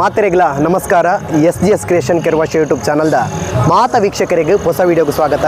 ಮಾತೆರೆಗ್ಲ ನಮಸ್ಕಾರ. S G S creation Keravasha YouTube ಚಾನಲ್ದ ಮಾತ ವೀಕ್ಷಕರಿಗೆ ಹೊಸ ವಿಡಿಯೋಗೆ ಸ್ವಾಗತ.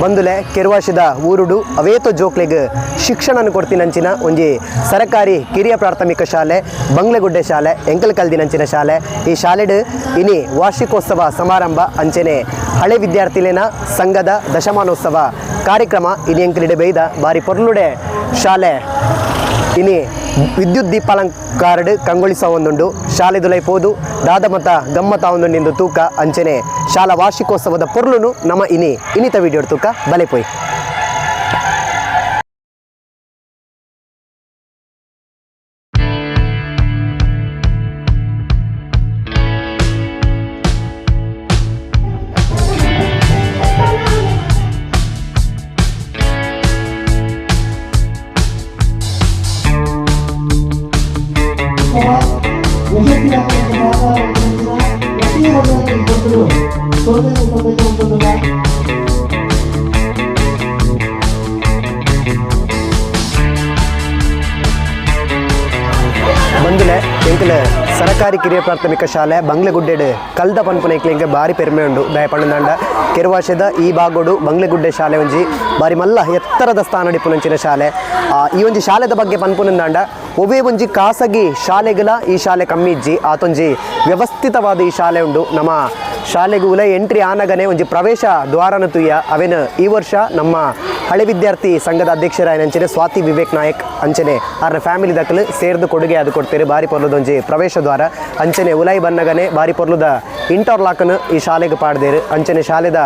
ಬಂದುಲೆ ಕೆರ್ವಾಶದ ಊರುಡು ಅವೇತೋ ಜೋಕ್ಲೆಗ್ ಶಿಕ್ಷಣನ ಕೊಡ್ತೀನಂಚಿನ ಒಂಜಿ ಸರಕಾರಿ ಕಿರಿಯ ಪ್ರಾಥಮಿಕ ಶಾಲೆ, ಬಂಗ್ಲೆಗುಡ್ಡೆ ಶಾಲೆ, ಎಂಕಲ್ ಕಲ್ದಿನಂಚಿನ ಶಾಲೆ. ಈ ಶಾಲೆಡ್ ಇನಿ ವಾರ್ಷಿಕೋತ್ಸವ ಸಮಾರಂಭ ಅಂಚೆನೆ ಹಳೆ ವಿದ್ಯಾರ್ಥಿಲೇನ ಸಂಘದ ದಶಮಾನೋತ್ಸವ ಕಾರ್ಯಕ್ರಮ ಇನಿ ಎಂಕಲಿಡೆ ಬೈದ ಬಾರಿ ಪೊರ್ಲುಡೆ ಶಾಲೆ. ಇನಿ ವಿದ್ಯುತ್ ದೀಪಾಲಂಕಾರಡ್ ಕಂಗೊಳಿಸ ಒಂದುಂಡು. ಶಾಲೆದುಲೈ ಪೋದು ದಾದ ಮತ ಗಮ್ಮತ ನಿಂದು ತೂಕ ಅಂಚನೆ ಶಾಲಾ ವಾರ್ಷಿಕೋತ್ಸವದ ಪೊರ್ಲುನು ನಮ್ಮ ಇನಿ. ಇನಿತ ವಿಡಿಯೋ ತೂಕ ಬಲೆ ಪೋಯ್. ಸರಕಾರಿ ಕಿರಿಯ ಪ್ರಾಥಮಿಕ ಶಾಲೆ ಬಂಗ್ಲೆಗುಡ್ಡೆ ಕಲ್ದ ಪನ್ಪುನೈಕ್ಲಿಂಗೆ ಬಾರಿ ಪೆರ್ಮೆ ಉಂಡು ದಯಪಣ್ಣ ಪಂಡದಾಂಡ ಕೆರುವಾಶದ ಈ ಬಾಗೋಡು ಬಂಗ್ಲೆಗುಡ್ಡೆ ಶಾಲೆ ಒಂಜಿ ಬಾರಿ ಮಲ್ಲ ಎತ್ತರದ ಸ್ಥಾನ ಡಿಪುನಂಚಿನ ಶಾಲೆ. ಈ ಒಂಜಿ ಶಾಲೆದ ಬಗ್ಗೆ ಪನ್ಪುನಂದಾಂಡ ಒವೇ ಒಂಜಿ ಖಾಸಗಿ ಶಾಲೆಗಳ ಈ ಶಾಲೆ ಕಮ್ಮಿ ಇಜ್ಜಿ. ಆತೊಂಜಿ ವ್ಯವಸ್ಥಿತವಾದ ಈ ಶಾಲೆ ಉಂಡು ನಮ್ಮ ಶಾಲೆಗೆ ಉಲ ಎಂಟ್ರಿ ಆನಗನೆ ಒಂಜಿ ಪ್ರವೇಶ ದ್ವಾರನ ತುಯ್ಯ ಅವೇನ ಈ ವರ್ಷ ನಮ್ಮ ಹಳೆ ವಿದ್ಯಾರ್ಥಿ ಸಂಘದ ಅಧ್ಯಕ್ಷರಾಯ ಅಂಚನೆ, ಸ್ವಾತಿ ವಿವೇಕ್ ನಾಯಕ್ ಅಂಚನೆ ಅವ್ರ ಫ್ಯಾಮಿಲಿ ದಕ್ಕಲು ಸೇರ್ದು ಕೊಡುಗೆ ಅದು ಕೊಡ್ತೀರಿ ಬಾರಿ ಪೊರ್ಲದೊಂಜಿ ಪ್ರವೇಶ ದ್ವಾರ. ಅಂಚನೆ ಉಲೈ ಬನ್ನಗನೆ ಬಾರಿ ಪೊರ್ಲುದ ಇಂಟರ್ಲಾಕ್ನು ಈ ಶಾಲೆಗೆ ಪಾಡ್ದೇರು. ಅಂಚನೆ ಶಾಲೆದ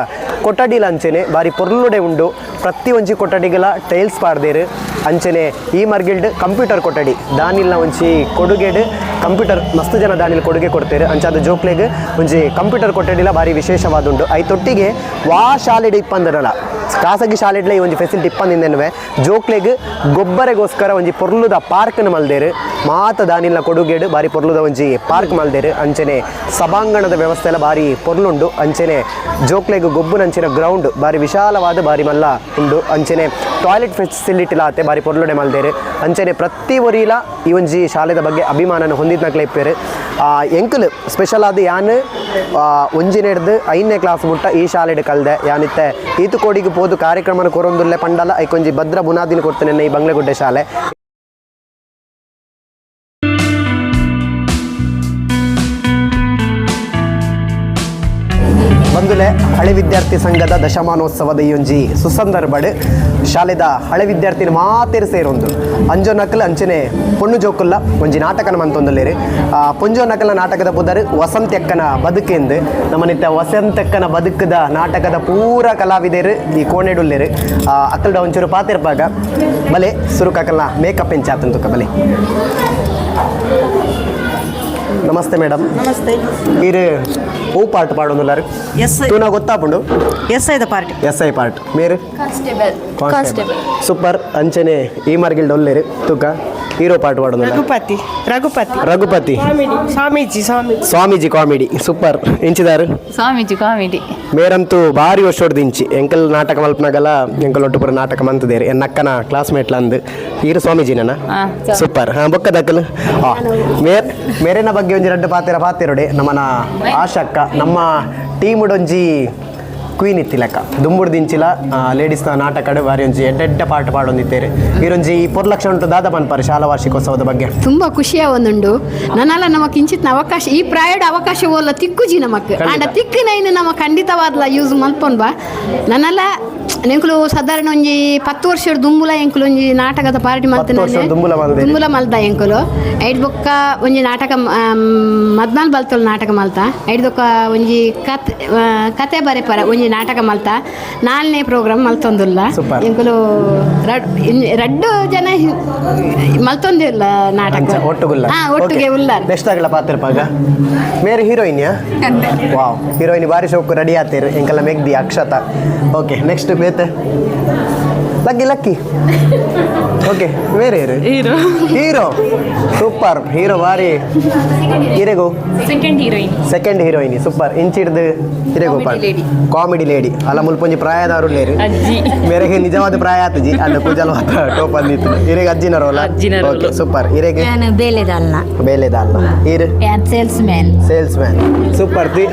ಕೊಠಡಿಲ ಅಂಚನೆ ಬಾರಿ ಪೊರ್ಲುಡೆ ಉಂಡು. ಪ್ರತಿ ಒಂಜಿ ಕೊಠಡಿಗಳ ಟೈಲ್ಸ್ ಪಾಡ್ದೇರು. ಅಂಚನೆ ಈ ಮರ್ಗಿಲ್ಡ್ ಕಂಪ್ಯೂಟರ್ ಕೊಠಡಿ. ದಾನಿಲ್ಲ ಒಂಚಿ ಕೊಡುಗೆಡ್ ಕಂಪ್ಯೂಟರ್ ಮಸ್ತ್ ಜನ ದಾನಿಲ್ ಕೊಡುಗೆ ಕೊಡ್ತೇವೆ ಅಂಚಾದ ಜೋಕ್ಲೆಗೆ ಒಂಜಿ ಕಂಪ್ಯೂಟರ್ ಕೊಟ್ಟಡಿಲ್ಲ ಬಾರಿ ವಿಶೇಷವಾದುಂಡು ಐತೊಟ್ಟಿಗೆ ವಾ ಶಾಲೆಡ್ ಇಪ್ಪಂದರಲ್ಲ. ಖಾಸಗಿ ಶಾಲೆಡ್ಲ ಈ ಒಂಜಿ ಫೆಸಿಲಿಟಿ ಇಪ್ಪಂದಿಂದೆನ್ವೆ ಜೋಕ್ಲೆಗೆ ಗೊಬ್ಬರಗೋಸ್ಕರ ಒಂಜಿ ಪೊರ್ಲುದ ಪಾರ್ಕ್ನ ಮಲ್ದೇರು. ಮಾತ ದಾನಿಲ್ನ ಕೊಡುಗೆಡ್ ಬಾರಿ ಪೊರ್ಲುದ ಒಂಜಿ ಪಾರ್ಕ್ ಮಲ್ದೇರು ಅಂಚನೆ ಸಭಾಂಗಣದ ವ್ಯವಸ್ಥೆ ಎಲ್ಲ ಬಾರಿ ಪೊರ್ಲುಂಡು. ಅಂಚನೆ ಜೋಕ್ಲೆಗ್ ಗೊಬ್ಬುನಂಚಿನ ಗ್ರೌಂಡ್ ಬಾರಿ ವಿಶಾಲವಾದ ಬಾರಿ ಮಲ್ಲ ಉಂಡು. ಅಂಚನೆ ಟಾಯ್ಲೆಟ್ ಫೆಸಿಲಿಟಿ ಲಾತೆ ಬಾರಿ ಪೊರ್ಲುಡೆ ಮಲ್ದೇರು. ಅಂಚನೆ ಪ್ರತಿ ಒರಿಲ ಈ ಒಂಜಿ ಶಾಲೆದ ಬಗ್ಗೆ ಅಭಿಮಾನನ ಹೊಂದಿದ್ನಕ್ಲೆ ಇಪ್ಪೇರು ಎಂಕಲ್ ಸ್ಪೆಷಲ್ ಆದ ಯಾನ್ ಒಂಜಿನ ಹಿಡ್ದು ಐದನೇ ಕ್ಲಾಸ್ ಮುಟ್ಟ ಈ ಶಾಲೆಡ್ ಕಲ್ದೆ. ಯಾನಿತ್ತೆ ಈತು ಕೋಡಿಗೆ ಪೋದು ಕಾರ್ಯಕ್ರಮನ ಕೊರೊಂದುಲ್ಲೆ ಪಂಡಲ, ಐಕೊಂಜಿ ಭದ್ರ ಬುನಾದಿನ ಕೊಡ್ತೇನೆ ಈ ಬಂಗ್ಲೆಗುಡ್ಡೆ ಶಾಲೆ. ಬಂದುಲೆ ಹಳೆ ವಿದ್ಯಾರ್ಥಿ ಸಂಘದ ದಶಮಾನೋತ್ಸವದ ಈ ಒಂಜಿ ಸುಸಂದರ್ಭಡ್ ಶಾಲೆದ ಹಳೆ ವಿದ್ಯಾರ್ಥಿನ ಮಾತೇರು ಸೇರೊಂದು. ಅಂಜೋ ನಕಲ್ ಅಂಚನೆ ಪೊಣ್ಣು ಜೋಕುಲ್ಲ ಒಂಜಿ ನಾಟಕನ ಮಂತೊಂದುಲ್ಲೇರು. ಪೊಂಜೋ ನಕಲ ನಾಟಕದ ಪುದರ್ ವಸಂತ್ಯಕ್ಕನ ಬದುಕೆಂದು. ನಿತ್ಯ ವಸಂತಕ್ಕನ ಬದುಕದ ನಾಟಕದ ಪೂರ ಕಲಾವಿದರು ಈ ಕೋಣೆಡುಲ್ಲೇರು. ಅಕ್ಕಲ್ಡ ಒಂಚೂರು ಪಾತಿರ್ಪಾಗ. ಬಲೆ ಸುರುಕಲ್ಲ ಮೇಕಪ್ ಎಂಚಾತಂತುಕ ಬಲೆ. ನಮಸ್ತೆ ಮೇಡಮ್. ನಮಸ್ತೆ. ಇರು ಹೂ ಪಾರ್ಟ್ ಪಾಡೊಂದುಲ್ಲಾರು ಎಸ್ ಐ. ತೂನ ಗೊತ್ತಾಪುಂಡು? ಎಸ್ ಐ ದ ಪಾರ್ಟಿ. S I part. ಮೇರು? ಕಾನ್ಸ್ಟೇಬಲ್. ಕಾನ್ಸ್ಟೇಬಲ್. ಸೂಪರ್. ಅಂಚನೆ ಈ ಮಾರ್ಗಿಲ್ಡ್ ಒಲ್ಲೇರು ತೂಕ ಹೀರೋ ಪಾರ್ಟ್ ಪಾಡೋದು ರಘುಪತಿ. ರಘುಪತಿ. ರಘುಪತಿ. ಸ್ವಾಮೀಜಿ ಸ್ವಾಮಿ ಸ್ವಾಮೀಜಿ ಕಾಮಿಡಿ. ಸೂಪರ್. ಇಂಚಿದಾರು? ಸ್ವಾಮೀಜಿ ಕಾಮಿಡಿ. ಮೇರಂತೂ ಭಾರಿ ವರ್ಷೋಡ್ದು ದಿಂಚಿ. ಎಂಕಲ್ ನಾಟಕ ಮಲ್ಪನಾಗಲ್ಲ ಎಂಕಲ್ ಒಟ್ಟು ಪುರ ನಾಟಕ ಮಂತದೇರು. ಎನ್ನ ಅಕ್ಕನ ಕ್ಲಾಸ್ಮೇಟ್ಲ ಅಂದು ಈರ ಸ್ವಾಮೀಜಿನ ಸೂಪರ್. ಹಾ ಬೊಕ್ಕ ದಕ್ಕಲು. ಮೇರ್ ಮೇರೆನ ಬಗ್ಗೆ ಒಂಜಿ ರಡ್ಡು ಪಾತಿರ ಪಾತಿರೋಡೆ. ನಮ್ಮನ ಆಶಕ್ಕ ನಮ್ಮ ಟೀಮುಡೊಂಜಿ ಕ್ವೀನ್ ಇತ್ತಿಲಕ ದುಂಬುಡು ದಿಂಚಿಲ ಲೇಡೀಸ್ನ ನಾಟಕಡ್ ಬಾರಿ ಒಂಜಿ ಎಡ್ಡೆಡ್ಡ ಪಾಠ ಪಾಡೊಂದಿತ್ತೆರ್ ಇರೊಂಜಿ ಈ ಲಕ್ಷ ಉಂಟು ದಾದ ಪನ್ಪಾರೆ ಶಾಲಾ ವಾರ್ಷಿಕೋತ್ಸವದ ಬಗ್ಗೆ. ತುಂಬಾ ಖುಷಿಯ ಒಂದುಂಡು. ನನ್ನಲ್ಲ ನಮ್ಮ ಕಿಂಚಿತ್ನ ಅವಕಾಶ ಈ ಪ್ರಾಯಡ್ ಅವಕಾಶ ಓಲ್ಲ ತಿಕ್ಕುಜಿ ನಮಕ್. ಆಂಡ ಇನ್ನು ನಮ ಖಂಡಿತವಾದ್ಲ ಯೂಸ್ ಮಲ್ಪೊನ್ ಬಾ ನನ್ನಲ್ಲ ಎಂಕುಲು ಸಾಧಾರಣ ಒಂಜಿ ಪತ್ತು ವರ್ಷದ ದುಂಬುಲ ಎಂಕುಲು ಒಂಜಿ ನಾಟಕದ ಪಾರ್ಟಿ ಮಾಡ್ತೇನೆ ವರ್ಷದ ದುಂಬುಲ. ದುಂಬುಲ ಮಲ್ದ ಎಂಕುಲು ಐಟ್ ಬೊಕ್ಕ ಒಂಜಿ ನಾಟಕ ಮದ್ನಾಲ್ ಬಲ್ತೊಲ್ ನಾಟಕ ಮಲ್ತ. ಐಟ್ ಬೊಕ್ಕ ಒಂಜಿ ಕತೆ ಕತೆ ಕತೆ ಬರೆಪರ ಒಂಜಿ ನಾಟಕ ಮಲ್ತ. ನಾಲ್ನೇ ಪ್ರೋಗ್ರಾಮ್ ಮಲ್ತೊಂದುಲ್ಲ. ಎಂಕುಲು ರಡ್ಡು ಜನ ಮಲ್ತೊಂದಿಲ್ಲ ನಾಟಕ. ಒಟ್ಟುಗುಲ್ಲ. ಹಾ ಒಟ್ಟಿಗೆ ಉಲ್ಲಾರ್. ನೆಕ್ಸ್ಟ್ ಆಗಲ ಪಾತಿರ್ಪಾಗ ಮೇರೆ ಹೀರೋಯಿನ್ ವಾವ್ ಹೀರೋಯಿನ್ ಬಾರಿ ಶೋಕು ರೆಡಿ ಆತೀರಿ ಎಂಕಲ್ಲ ಮೆಗ್ದಿ ಅಕ್ಷತ. ಓಕೆ ನೆಕ್ಸ್ಟ್ ಬೇತೆ ಲಕ್ಕಿ ಲಕ್ಕಿ ಓಕೆ ಬೇರೆ ಯಾರು? ಹೀರೋ. ಹೀರೋ. ಸೂಪರ್ ಹೀರೋ ಬಾರಿ. ಹಿರೇಗೋ? Second heroine second heroine super ಇಂಚಿಡ್ದು ಹಿರೇಗು. ಕಾಮಿಡಿ ಲೇಡಿ ಅಲ್ಲ ಮುಲ್ಪೊಂಜಿ ಪ್ರಾಯದವರು ಲೇರಿ ಅಜ್ಜಿ. ಮೇರೆಗೆ ನಿಜವಾದ ಪ್ರಾಯ ಆತಜಿ ಅಲ್ಲ ಪೂಜಲ್ ಮಾತ್ರ ಟೋಪ್ ಅಂದಿತ್ತು ಹಿರೇಗೆ ಅಜ್ಜಿನ ರೋಲ್. ಓಕೆ ಸೂಪರ್ ಹಿರೇಗೆ? ನಾನು ಬೇಲೆದಲ್ಲ ಬೇಲೆದ ಅಲ್ಲ ಹೀರ್? Salesman salesman super ತಿ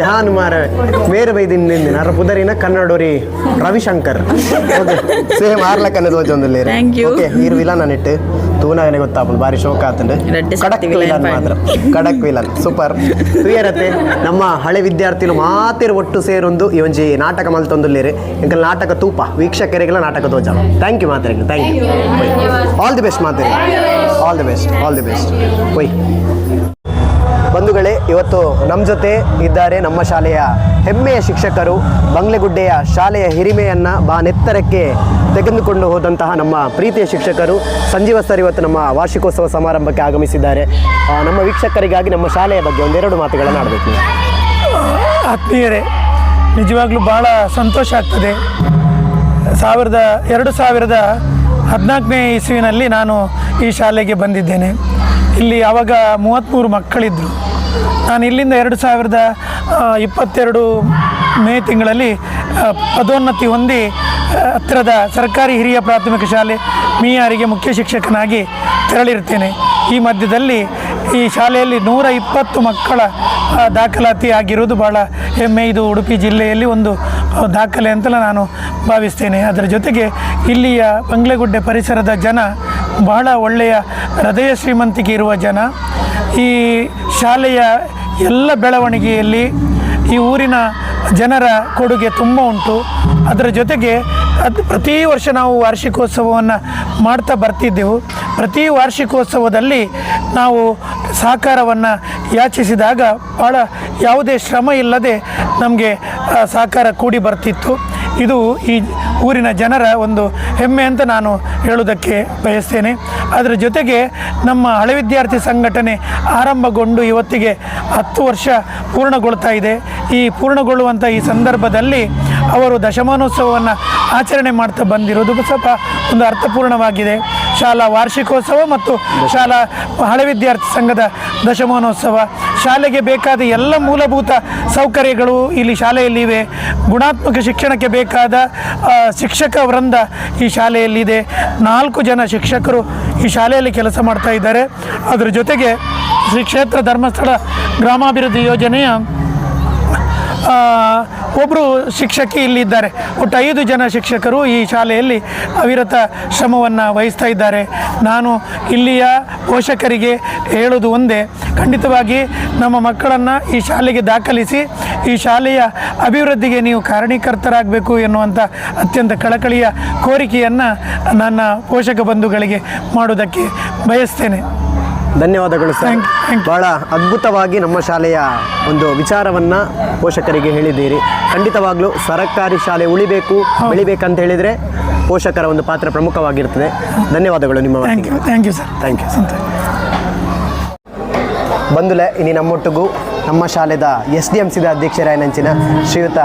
ಯಾನ್ ಮಾರ ಮೇರೆ ಬೈದಿನ ಅರ ಪುದರಿನ ಕನ್ನಡೋರಿ ರವಿಶಂಕರ್. ಓಕೆ ಸೇಮ್ ಆರ್ಲ ಕನ್ನಡ you. ಓಕೆ ಹೀರ್ ವಿಲನ್ ಅನ್ನಿಟ್ಟು ತೂನಾಗನೆ ಗೊತ್ತಾಪುಂಡು ಬಾರಿ ಶೋಕ ಆತುಂಡು. ಕಡಕ್ ವಿಲನ್ ಮಾತ್ರ. ಕಡಕ್ ವಿಲನ್. ಸೂಪರ್ ತುಯರತ್ತೆ ನಮ್ಮ ಹಳೆ ವಿದ್ಯಾರ್ಥಿಗಳು ಮಾತಿರ ಒಟ್ಟು ಸೇರೊಂದು ಈ ಒಂಜಿ ನಾಟಕ ಮಲ್ತೊಂದುಲ್ಲೇರಿ ಎಂಕಲ್ ನಾಟಕ ತೂಪ. ವೀಕ್ಷಕರಿಗೆಲ್ಲ ನಾಟಕ ತೋಜ ಥ್ಯಾಂಕ್ ಯು ಮಾತ್ರೆ thank you all the best ಮಾತ್ರೆ all the best all the best ಒಯ್ ಬಂಧುಗಳೇ, ಇವತ್ತು ನಮ್ಮ ಜೊತೆ ಇದ್ದಾರೆ ನಮ್ಮ ಶಾಲೆಯ ಹೆಮ್ಮೆಯ ಶಿಕ್ಷಕರು, ಬಂಗ್ಲೆಗುಡ್ಡೆಯ ಶಾಲೆಯ ಹಿರಿಮೆಯನ್ನು ಬಾ ನೆತ್ತರಕ್ಕೆ ತೆಗೆದುಕೊಂಡು ಹೋದಂತಹ ನಮ್ಮ ಪ್ರೀತಿಯ ಶಿಕ್ಷಕರು, ಸಂಜೀವ ಸರ್ ಇವತ್ತು ನಮ್ಮ ವಾರ್ಷಿಕೋತ್ಸವ ಸಮಾರಂಭಕ್ಕೆ ಆಗಮಿಸಿದ್ದಾರೆ. ನಮ್ಮ ವೀಕ್ಷಕರಿಗಾಗಿ ನಮ್ಮ ಶಾಲೆಯ ಬಗ್ಗೆ ಒಂದೆರಡು ಮಾತುಗಳನ್ನು ಆಡಬೇಕು. ಆತ್ಮೀಯರೇ, ನಿಜವಾಗ್ಲೂ ಭಾಳ ಸಂತೋಷ ಆಗ್ತದೆ. ಸಾವಿರದ, ಎರಡು ಸಾವಿರದ ಹದಿನಾಲ್ಕನೇ ಇಸುವಿನಲ್ಲಿ ನಾನು ಈ ಶಾಲೆಗೆ ಬಂದಿದ್ದೇನೆ. ಇಲ್ಲಿ ಆವಾಗ ಮೂವತ್ತ್ಮೂರು ಮಕ್ಕಳಿದ್ದರು ನಾನು ಇಲ್ಲಿಂದ ಎರಡು ಸಾವಿರದ ಇಪ್ಪತ್ತೆರಡು ಮೇ ತಿಂಗಳಲ್ಲಿ ಪದೋನ್ನತಿ ಹೊಂದಿ ಹತ್ತಿರದ ಸರ್ಕಾರಿ ಹಿರಿಯ ಪ್ರಾಥಮಿಕ ಶಾಲೆ ಮೀಯಾರಿಗೆ ಮುಖ್ಯ ಶಿಕ್ಷಕನಾಗಿ ತೆರಳಿರ್ತೇನೆ. ಈ ಮಧ್ಯದಲ್ಲಿ ಈ ಶಾಲೆಯಲ್ಲಿ ನೂರ ಇಪ್ಪತ್ತು ಮಕ್ಕಳ ದಾಖಲಾತಿ ಆಗಿರುವುದು ಭಾಳ ಹೆಮ್ಮೆ. ಇದು ಉಡುಪಿ ಜಿಲ್ಲೆಯಲ್ಲಿ ಒಂದು ದಾಖಲೆ ಅಂತಲೇ ನಾನು ಭಾವಿಸ್ತೇನೆ. ಅದರ ಜೊತೆಗೆ ಇಲ್ಲಿಯ ಬಂಗ್ಲೆಗುಡ್ಡೆ ಪರಿಸರದ ಜನ ಬಹಳ ಒಳ್ಳೆಯ ಹೃದಯ ಶ್ರೀಮಂತಿಕೆ ಇರುವ ಜನ. ಈ ಶಾಲೆಯ ಎಲ್ಲ ಬೆಳವಣಿಗೆಯಲ್ಲಿ ಈ ಊರಿನ ಜನರ ಕೊಡುಗೆ ತುಂಬ ಉಂಟು. ಅದರ ಜೊತೆಗೆ ಅದು ಪ್ರತಿ ವರ್ಷ ನಾವು ವಾರ್ಷಿಕೋತ್ಸವವನ್ನು ಮಾಡ್ತಾ ಬರ್ತಿದ್ದೆವು. ಪ್ರತಿ ವಾರ್ಷಿಕೋತ್ಸವದಲ್ಲಿ ನಾವು ಸಹಕಾರವನ್ನು ಯಾಚಿಸಿದಾಗ ಭಾಳ ಯಾವುದೇ ಶ್ರಮ ಇಲ್ಲದೆ ನಮಗೆ ಸಹಕಾರ ಕೂಡಿ ಬರ್ತಿತ್ತು. ಇದು ಈ ಊರಿನ ಜನರ ಒಂದು ಹೆಮ್ಮೆ ಅಂತ ನಾನು ಹೇಳುವುದಕ್ಕೆ ಬಯಸ್ತೇನೆ. ಅದರ ಜೊತೆಗೆ ನಮ್ಮ ಹಳೆ ವಿದ್ಯಾರ್ಥಿ ಸಂಘಟನೆ ಆರಂಭಗೊಂಡು ಇವತ್ತಿಗೆ ಹತ್ತು ವರ್ಷ ಪೂರ್ಣಗೊಳ್ತಾ ಇದೆ. ಈ ಪೂರ್ಣಗೊಳ್ಳುವಂಥ ಈ ಸಂದರ್ಭದಲ್ಲಿ ಅವರು ದಶಮಾನೋತ್ಸವವನ್ನು ಆಚರಣೆ ಮಾಡ್ತಾ ಬಂದಿರೋದು ಸ್ವಲ್ಪ ಒಂದು ಅರ್ಥಪೂರ್ಣವಾಗಿದೆ. ಶಾಲಾ ವಾರ್ಷಿಕೋತ್ಸವ ಮತ್ತು ಶಾಲಾ ಹಳೆ ವಿದ್ಯಾರ್ಥಿ ಸಂಘದ ದಶಮಾನೋತ್ಸವ. ಶಾಲೆಗೆ ಬೇಕಾದ ಎಲ್ಲ ಮೂಲಭೂತ ಸೌಕರ್ಯಗಳು ಇಲ್ಲಿ ಶಾಲೆಯಲ್ಲಿವೆ. ಗುಣಾತ್ಮಕ ಶಿಕ್ಷಣಕ್ಕೆ ಬೇಕಾದ ಶಿಕ್ಷಕ ವೃಂದ ಈ ಶಾಲೆಯಲ್ಲಿದೆ. ನಾಲ್ಕು ಜನ ಶಿಕ್ಷಕರು ಈ ಶಾಲೆಯಲ್ಲಿ ಕೆಲಸ ಮಾಡ್ತಾ ಇದ್ದಾರೆ. ಅದರ ಜೊತೆಗೆ ಶ್ರೀ ಕ್ಷೇತ್ರ ಧರ್ಮಸ್ಥಳ ಗ್ರಾಮಾಭಿವೃದ್ಧಿ ಯೋಜನೆಯ ಒಬ್ಬರು ಶಿಕ್ಷಕಿ ಇಲ್ಲಿದ್ದಾರೆ. ಒಟ್ಟು ಐದು ಜನ ಶಿಕ್ಷಕರು ಈ ಶಾಲೆಯಲ್ಲಿ ಅವಿರತ ಶ್ರಮವನ್ನು ವಹಿಸ್ತಾ ಇದ್ದಾರೆ. ನಾನು ಇಲ್ಲಿಯ ಪೋಷಕರಿಗೆ ಹೇಳೋದು ಒಂದೇ. ಖಂಡಿತವಾಗಿ ನಮ್ಮ ಮಕ್ಕಳನ್ನು ಈ ಶಾಲೆಗೆ ದಾಖಲಿಸಿ, ಈ ಶಾಲೆಯ ಅಭಿವೃದ್ಧಿಗೆ ನೀವು ಕಾರಣೀಕರ್ತರಾಗಬೇಕು ಎನ್ನುವಂಥ ಅತ್ಯಂತ ಕಳಕಳಿಯ ಕೋರಿಕೆಯನ್ನು ನನ್ನ ಪೋಷಕ ಬಂಧುಗಳಿಗೆ ಮಾಡೋದಕ್ಕೆ ಬಯಸ್ತೇನೆ. ಧನ್ಯವಾದಗಳು ಸರ್. ಬಹಳ ಅದ್ಭುತವಾಗಿ ನಮ್ಮ ಶಾಲೆಯ ಒಂದು ವಿಚಾರವನ್ನ ಪೋಷಕರಿಗೆ ಹೇಳಿದ್ದೀರಿ. ಖಂಡಿತವಾಗ್ಲೂ ಸರಕಾರಿ ಶಾಲೆ ಉಳಿಬೇಕು ಬೆಳಿಬೇಕಂತ ಹೇಳಿದ್ರೆ ಪೋಷಕರ ಒಂದು ಪಾತ್ರ ಪ್ರಮುಖವಾಗಿರ್ತದೆ. ಧನ್ಯವಾದಗಳು ನಿಮ್ಮ thank you thank you sir thank you ಸಂತೋಷ ಬಂಧುಲೆ ಇನಿ ನಮ್ಮೊಟ್ಟಿಗೂ ನಮ್ಮ ಶಾಲೆದ ಎಸ್ ಡಿ ಎಂ ಸಿದ ಅಧ್ಯಕ್ಷರಾಯನಂಚಿನ ಶ್ರೀಯುತ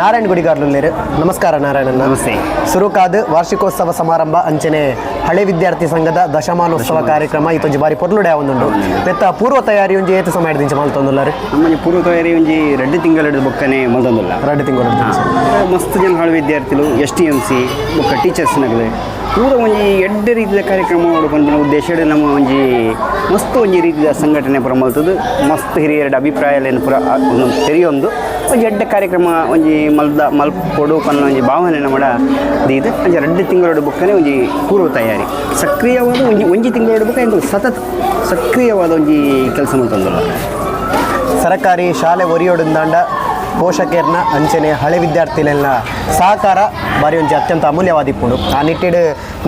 ನಾರಾಯಣ್ ಗುಡಿಗಾರ್ಲುಲ್ಲೇರು ನಮಸ್ಕಾರ ನಾರಾಯಣ ನಮಸ್ತೆ. ಸುರುಕಾದ ವಾರ್ಷಿಕೋತ್ಸವ ಸಮಾರಂಭ ಅಂಚನೆ ಹಳೆ ವಿದ್ಯಾರ್ಥಿ ಸಂಘದ ದಶಮಾನೋತ್ಸವ ಕಾರ್ಯಕ್ರಮ ಇತ್ತು. ಬಾರಿ ಪೊರ್ಲುಡೆ ಒಂದುಂಡು ಬೆತ್ತ ಪೂರ್ವ ತಯಾರಿ ಒಂಜಿ ಏತ ಸಮಯ ದಿಂಚ ಮಲ್ತೊಂದುಲ್ಲ ರೀ ಪೂರ್ವ ತಯಾರಿ ಒಂಜಿ ರೆಡ್ಡಿ ತಿಂಗಳ ಬೊಕ್ಕನೆ ಮಲ್ತೊಂದುಲ್ಲ ರೆಡ್ಡಿ ತಿಂಗಳ ಮಸ್ತ್ ಜನ ಹಳೆ ವಿದ್ಯಾರ್ಥಿಗಳು ಎಸ್ ಟಿ ಎಂ ಸಿ ಬೊಕ್ಕ ಟೀಚರ್ಸ್ ನಗಲೆ ಪೂರ ಒಂಜಿ ಎಡ್ಡ ರೀತಿಯ ಕಾರ್ಯಕ್ರಮ ಪಂಪಿನ ಉದ್ದೇಶ ನಮ್ಮ ಒಂಜಿ ಮಸ್ತ್ ಒಂಜಿ ರೀತಿಯ ಸಂಘಟನೆ ಪುರ ಮಲ್ತದ್ದು ಮಸ್ತ್ ಹಿರಿಯರ ಅಭಿಪ್ರಾಯ ಪುರ ಒಂದು ತೆರೆಯೊಂದು. ಒಂಜಿ ಎಡ್ಡೆ ಕಾರ್ಯಕ್ರಮ ಒಂಜಿ ಮಲ್ದ ಮಲ್ಪೊಡು ಪನ್ನ ಒಂಜಿ ಭಾವನೆ ನಮ್ಮಡ ದೀದ. ಒಂಜಿ ಎರಡು ತಿಂಗಳ ಬುಕ್ಕನೆ ಒಂಜಿ ಪೂರ್ವ ತಯಾರಿ. ಸಕ್ರಿಯವಾದ ಒಂಜಿ ಒಂಜಿ ತಿಂಗಳ ಬುಕ್ಕ ಎಂದು ಸತತ ಸಕ್ರಿಯವಾದ ಒಂಜಿ ಕೆಲಸ ಮಲ್ತೊಂದುಲ್ಲ. ಸರ್ಕಾರಿ ಶಾಲೆ ಒರಿಯೋಡಿಂದಾಂಡ ಪೋಷಕರ್ನ ಅಂಚನೆ ಹಳೆ ವಿದ್ಯಾರ್ಥಿಲೆಲ್ಲ ಸಹಕಾರ ಬಾರಿ ಒಂಜಿ ಅತ್ಯಂತ ಅಮೂಲ್ಯವಾದಿಪ್ಪುಂಡು ಆ ನಿಟ್ಟಿಡ್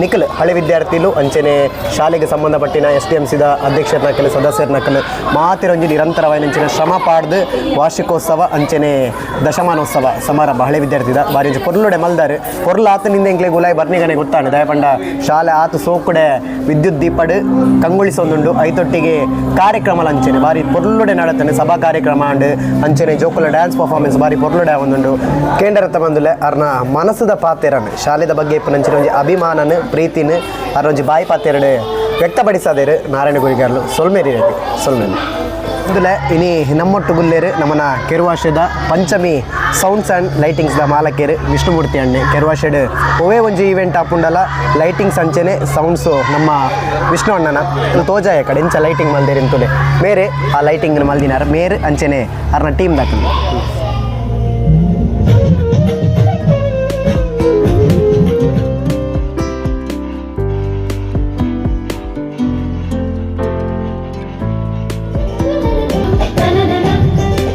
ನಿಖಲ್ ಹಳೆ ವಿದ್ಯಾರ್ಥಿಲು ಅಂಚನೆ ಶಾಲೆಗೆ ಸಂಬಂಧಪಟ್ಟಿನ ಎಸ್ ಡಿ ಎಂ ಸಿದ ಅಧ್ಯಕ್ಷರ ನಕಲು ಸದಸ್ಯರ ನಕಲು ಮಾತಿರೊಂಜಿ ನಿರಂತರವಾಗಿ ಅಂಚಿನ ಶ್ರಮ ಪಾಡ್ದು ವಾರ್ಷಿಕೋತ್ಸವ ಅಂಚನೆ ದಶಮಾನೋತ್ಸವ ಸಮಾರಂಭ. ಹಳೆ ವಿದ್ಯಾರ್ಥಿದ ಬಾರಿ ಒಂಜಿ ಪೊರ್ಲುಡೆ ಮಲ್ದಾರು. ಪೊರ್ಲು ಆತನಿಂದ ಎಂಕ್ಲೆ ಗುಲಾಯಿ ಬರ್ನಿಗನೆ ಗೊತ್ತಾಂಡು ದಯಪಂಡ ಶಾಲೆ ಆತು ಸೋಕುಡೆ ವಿದ್ಯುತ್ ದೀಪಡ್ ಕಂಗೊಳಿಸೊಂದುಂಡು ಐತೊಟ್ಟಿಗೆ ಕಾರ್ಯಕ್ರಮ ಅಂಚನೆ. ಬಾರಿ ಪೊರ್ಲುಡೆ ನಡತನೆ ಸಭಾ ಕಾರ್ಯಕ್ರಮ ಅಂಡ್ ಅಂಚನೆ ಜೋಕುಲ ಡ್ಯಾನ್ಸ್ ಪರ್ಫಾರ್ಮೆನ್ಸ್ ಪರ್ಫಾರ್ಮೆನ್ಸ್ ಬಾರಿ ಪೊರ್ಲುಡೆ ಆವೊಂದುಂಡು ಕೇಂದ್ರತ ಬಂದುಲೆ ಅರ್ನ ಮನಸ್ಸದ ಪಾತೆರನ್, ಶಾಲೆದ ಬಗ್ಗೆ ಇಪ್ಪನಂಚಿನ ಒಂಜಿ ಅಭಿಮಾನನ್, ಪ್ರೀತಿನ ಒಂಜಿ ಬಾಯಿ ಪಾತೆರಡು ವ್ಯಕ್ತಪಡಿಸದೇರು ನಾರಾಯಣ ಗುರಿಗಾರ್ಲು. ಸೊಲ್ಮೇರಿ ರೇಟಿ ಸೊಲ್ಮೇರಿ. ಇಂದುಲೆ ಇನಿ ನಮ್ಮೊಟ್ಟು ಗುಲ್ಲೇರು ನಮ್ಮನ ಕೆರುವಾಶದ ಪಂಚಮಿ ಸೌಂಡ್ಸ್ ಆ್ಯಂಡ್ ಲೈಟಿಂಗ್ಸ್ದ ಮಾಲಕೇರು ವಿಷ್ಣುಮೂರ್ತಿ ಅಣ್ಣೆ. ಕೆರುವಾಶೆಡ್ ಒವೇ ಒಂಜಿ ಈವೆಂಟ್ ಆಪುಂಡಲ ಲೈಟಿಂಗ್ಸ್ ಅಂಚೆನೆ ಸೌಂಡ್ಸು ನಮ್ಮ ವಿಷ್ಣು ಅಣ್ಣನ. ತೋಜಾಯ ಕಡೆ, ಇಂಚ ಲೈಟಿಂಗ್ ಮಲ್ದೇರಿ ಅಂತುಲೆ ಮೇರೆ ಆ ಲೈಟಿಂಗ್ ಮಲ್ದಿನಾರ, ಮೇರೆ ಅಂಚೆನೆ ಅರ್ನ ಟೀಮ್ ದಾಖಲೆ